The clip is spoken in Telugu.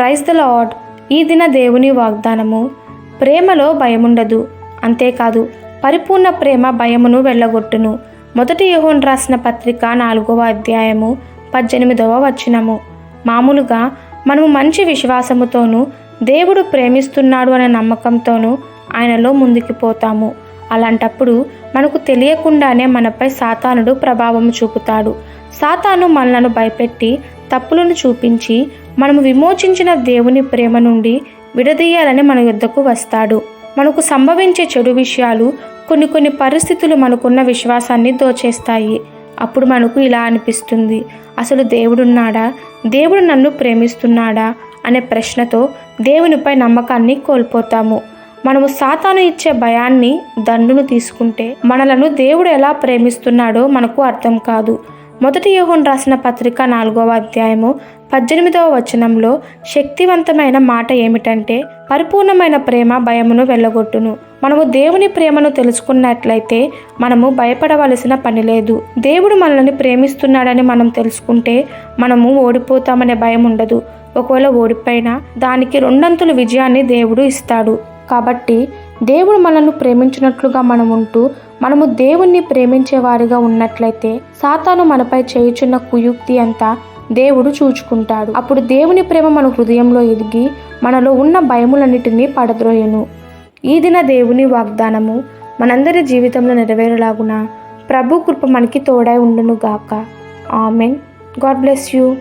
ప్రైజ్ ద లాడ్ ఈ దిన దేవుని వాగ్దానము. ప్రేమలో భయముండదు. అంతేకాదు పరిపూర్ణ ప్రేమ భయమును వెళ్ళగొట్టును. మొదటి యోహోన్ రాసిన పత్రిక నాలుగవ అధ్యాయము పద్దెనిమిదవ వచనము. మామూలుగా మనము మంచి విశ్వాసముతోనూ దేవుడు ప్రేమిస్తున్నాడు అనే నమ్మకంతోనూ ఆయనలో ముందుకు పోతాము. అలాంటప్పుడు మనకు తెలియకుండానే మనపై సాతానుడు ప్రభావం చూపుతాడు. సాతాను మనలను భయపెట్టి తప్పులను చూపించి మనము విమోచించిన దేవుని ప్రేమ నుండి విడదీయాలని మన యుద్ధకు వస్తాడు. మనకు సంభవించే చెడు విషయాలు కొన్ని కొన్ని పరిస్థితులు మనకున్న విశ్వాసాన్ని దోచేస్తాయి. అప్పుడు మనకు ఇలా అనిపిస్తుంది. అసలు దేవుడున్నాడా? దేవుడు నన్ను ప్రేమిస్తున్నాడా? అనే ప్రశ్నతో దేవునిపై నమ్మకాన్ని కోల్పోతాము. మనము సాతాను ఇచ్చే భయాన్ని దండును తీసుకుంటే మనలను దేవుడు ఎలా ప్రేమిస్తున్నాడో మనకు అర్థం కాదు. మొదటి యోహన్ రాసిన పత్రిక నాలుగవ అధ్యాయము పద్దెనిమిదవ వచనంలో శక్తివంతమైన మాట ఏమిటంటే పరిపూర్ణమైన ప్రేమ భయమును వెళ్ళగొట్టును మనము దేవుని ప్రేమను తెలుసుకున్నట్లయితే మనము భయపడవలసిన పని లేదు. దేవుడు మనల్ని ప్రేమిస్తున్నాడని మనం తెలుసుకుంటే మనము ఓడిపోతామనే భయం ఉండదు. ఒకవేళ ఓడిపోయినా దానికి రెండంతుల విజయాన్ని దేవుడు ఇస్తాడు. కాబట్టి దేవుడు మనల్ని ప్రేమించినట్లుగా మనం ఉంటూ మనము దేవుణ్ణి ప్రేమించేవారిగా ఉన్నట్లయితే సాతాను మనపై చేయుచున్న కుయుక్తి అంతా దేవుడు చూచుకుంటాడు. అప్పుడు దేవుని ప్రేమ మన హృదయంలో ఎదిగి మనలో ఉన్న భయములన్నిటినీ పడద్రోయను. ఈ దిన దేవుని వాగ్దానము మనందరి జీవితంలో నెరవేరలాగున ప్రభు కృప మనకి తోడై ఉండును గాక ఆమెన్. God bless you.